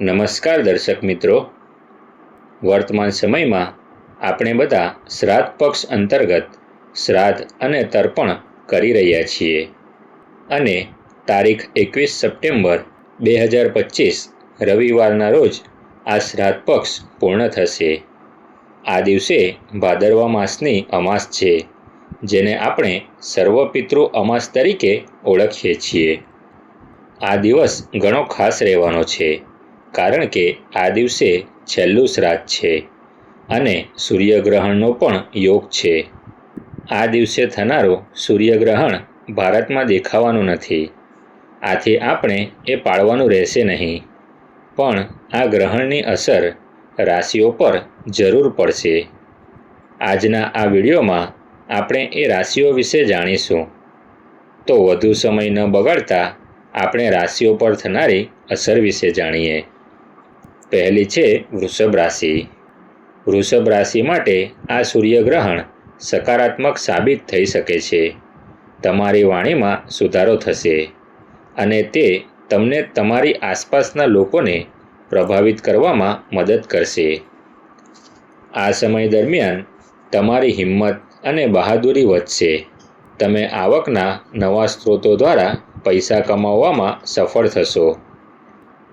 નમસ્કાર દર્શક મિત્રો. વર્તમાન સમયમાં આપણે બધા શ્રાદ્ધ પક્ષ અંતર્ગત શ્રાદ્ધ અને તર્પણ કરી રહ્યા છીએ અને તારીખ એકવીસ સપ્ટેમ્બર બે હજાર પચીસ, રવિવારના રોજ આ શ્રાદ્ધ પક્ષ પૂર્ણ થશે. આ દિવસે ભાદરવા માસની અમાસ છે, જેને આપણે સર્વપિતૃ અમાસ તરીકે ઓળખીએ છીએ. આ દિવસ ઘણો ખાસ રહેવાનો છે. કારણ કે આ દિવસે છેલ્લું શ્રાદ્ધ છે અને સૂર્યગ્રહણનો પણ યોગ છે. આ દિવસે થનારો સૂર્યગ્રહણ ભારતમાં દેખાવાનું નથી. આથી આપણે એ પાળવાનું રહેશે નહીં. પણ આ ગ્રહણની અસર રાશિઓ પર જરૂર પડશે. આજના આ વિડીયોમાં આપણે એ રાશિઓ વિશે જાણીશું. તો વધુ સમય ન બગાડતા આપણે રાશિઓ પર થનારી અસર વિશે જાણીએ. પહેલી છે વૃષભ રાશિ. વૃષભ રાશિ માટે આ સૂર્યગ્રહણ સકારાત્મક સાબિત થઈ શકે છે. તમારી વાણીમાં સુધારો થશે અને તે તમને તમારી આસપાસના લોકોને પ્રભાવિત કરવામાં મદદ કરશે. આ સમય દરમિયાન તમારી હિંમત અને બહાદુરી વધશે. તમે આવકના નવા સ્ત્રોતો દ્વારા પૈસા કમાવવામાં સફળ થશો.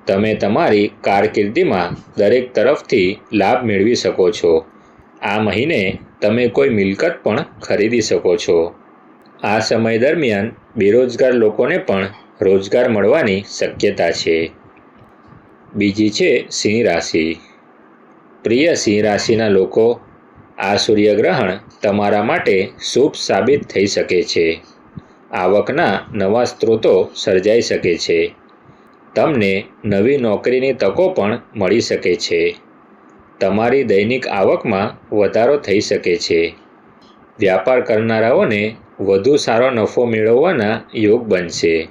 તમે તમારી કારકિર્દીમાં દરેક તરફથી લાભ મેળવી શકો છો. આ મહિને તમે કોઈ મિલકત પણ ખરીદી શકો છો. આ સમય દરમિયાન બેરોજગાર લોકોને પણ રોજગાર મળવાની શક્યતા છે. બીજી છે સિંહ રાશિ. પ્રિય સિંહ રાશિના લોકો, આ સૂર્યગ્રહણ તમારા માટે શુભ સાબિત થઈ શકે છે. આવકના નવા સ્ત્રોતો સર્જાઈ શકે છે. તમને નવી નોકરીની તકો પણ મળી શકે છે. તમારી દૈનિક આવકમાં વધારો થઈ શકે છે. વ્યાપાર કરનારાઓને વધુ સારો નફો મેળવવાના યોગ બનશે.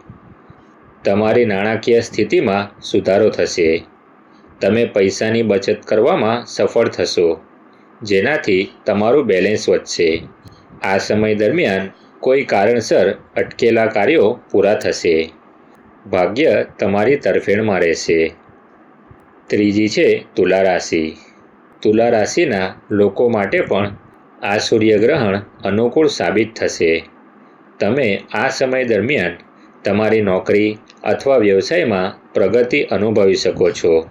તમારી નાણાકીય સ્થિતિમાં સુધારો થશે. તમે પૈસાની બચત કરવામાં સફળ થશો. જેનાથી તમારું બેલેન્સ વધશે. આ સમય દરમિયાન કોઈ કારણસર અટકેલા કાર્યો પૂરા થશે. ભાગ્ય તમારી તરફેણમાં રહેશે. ત્રીજી છે તુલા રાશિ. તુલા રાશિના લોકો માટે પણ આ સૂર્યગ્રહણ અનુકૂળ સાબિત થશે. તમે આ સમય દરમિયાન તમારી નોકરી અથવા વ્યવસાયમાં પ્રગતિ અનુભવી શકો છો.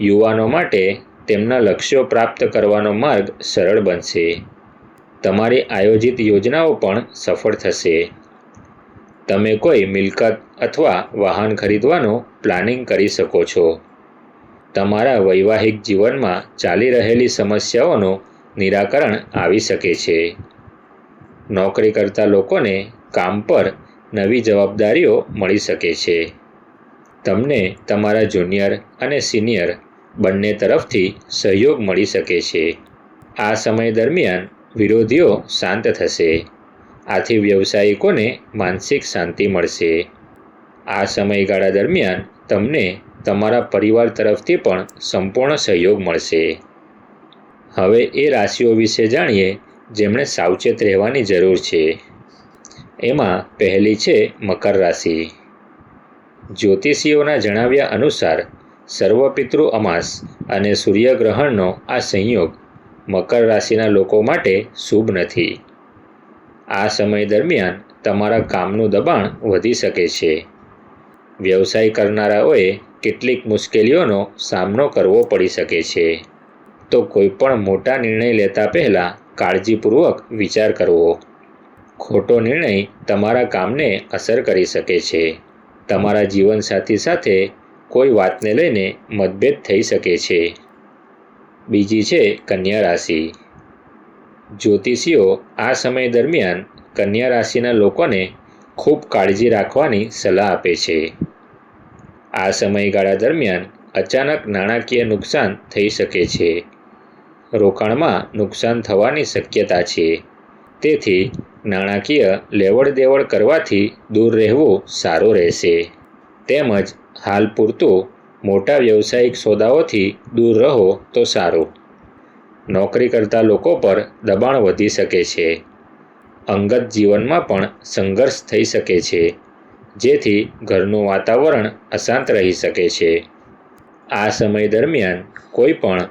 યુવાનો માટે તેમના લક્ષ્યો પ્રાપ્ત કરવાનો માર્ગ સરળ બનશે. તમારી આયોજિત યોજનાઓ પણ સફળ થશે. તમે કોઈ મિલકત અથવા વાહન ખરીદવાનું પ્લાનિંગ કરી શકો છો. તમારા વૈવાહિક જીવનમાં ચાલી રહેલી સમસ્યાઓનું નિરાકરણ આવી શકે છે. નોકરી કરતા લોકોને કામ પર નવી જવાબદારીઓ મળી શકે છે. તમને તમારા જુનિયર અને સિનિયર બંને તરફથી સહયોગ મળી શકે છે. આ સમય દરમિયાન વિરોધીઓ શાંત થશે. આથી વ્યવસાયિકોને માનસિક શાંતિ મળશે. આ સમયગાળા દરમિયાન તમને તમારા પરિવાર તરફથી પણ સંપૂર્ણ સહયોગ મળશે. હવે એ રાશિઓ વિશે જાણીએ જેમણે સાવચેત રહેવાની જરૂર છે. એમાં પહેલી છે મકર રાશિ. જ્યોતિષીઓના જણાવ્યા અનુસાર સર્વપિતૃ અમાસ અને સૂર્યગ્રહણનો આ સંયોગ મકર રાશિના લોકો માટે શુભ નથી. આ સમય દરમિયાન તમારા કામનું દબાણ વધી શકે છે. વ્યવસાય કરનારાઓએ કેટલીક મુશ્કેલીઓનો સામનો કરવો પડી શકે છે. તો કોઈપણ મોટા નિર્ણય લેતા પહેલાં કાળજીપૂર્વક વિચાર કરવો. ખોટો નિર્ણય તમારા કામને અસર કરી શકે છે. તમારા જીવનસાથી સાથે કોઈ વાતને લઈને મતભેદ થઈ શકે છે. બીજી છે કન્યા રાશિ. જ્યોતિષીઓ આ સમય દરમિયાન કન્યા રાશિના લોકોને ખૂબ કાળજી રાખવાની સલાહ આપે છે. આ સમયગાળા દરમિયાન અચાનક નાણાકીય નુકસાન થઈ શકે છે. રોકાણમાં નુકસાન થવાની શક્યતા છે. તેથી નાણાકીય લેવડ દેવડ કરવાથી દૂર રહેવું સારું રહેશે. તેમજ હાલ પૂરતું મોટા વ્યવસાયિક સોદાઓથી દૂર રહો તો સારું. નોકરી કરતા લોકો પર દબાણ વધી શકે છે. અંગત જીવનમાં પણ સંઘર્ષ થઈ શકે છે. જેથી ઘરનું વાતાવરણ અશાંત રહી શકે છે. આ સમય દરમિયાન કોઈ પણ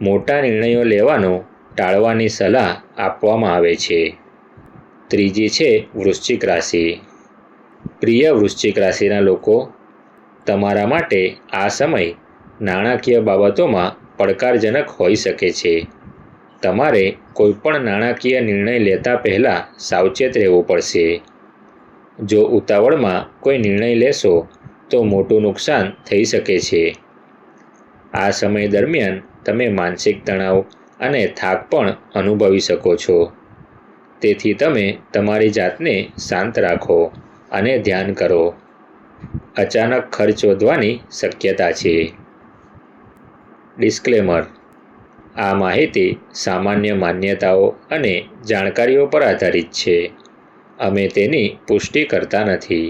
મોટા નિર્ણયો લેવાનો ટાળવાની સલાહ આપવામાં આવે છે. ત્રીજી છે વૃશ્ચિક રાશિ. પ્રિય વૃશ્ચિક રાશિના લોકો, તમારા માટે આ સમય નાણાકીય બાબતોમાં પડકારજનક હોઈ શકે છે. તમારે કોઈપણ નાણાકીય નિર્ણય લેતા પહેલાં સાવચેત રહેવું પડશે. જો ઉતાવળમાં કોઈ નિર્ણય લેશો, તો મોટું નુકસાન થઈ શકે છે. આ સમય દરમિયાન તમે માનસિક તણાવ અને થાક પણ અનુભવી શકો છો. તેથી તમે તમારી જાતને શાંત રાખો અને ધ્યાન કરો. અચાનક ખર્ચ વધવાની શક્યતા છે. ડિસ્ક્લેમર. આ માહિતી સામાન્ય માન્યતાઓ અને જાણકારીઓ પર આધારિત છે. અમે તેની પુષ્ટિ કરતા નથી.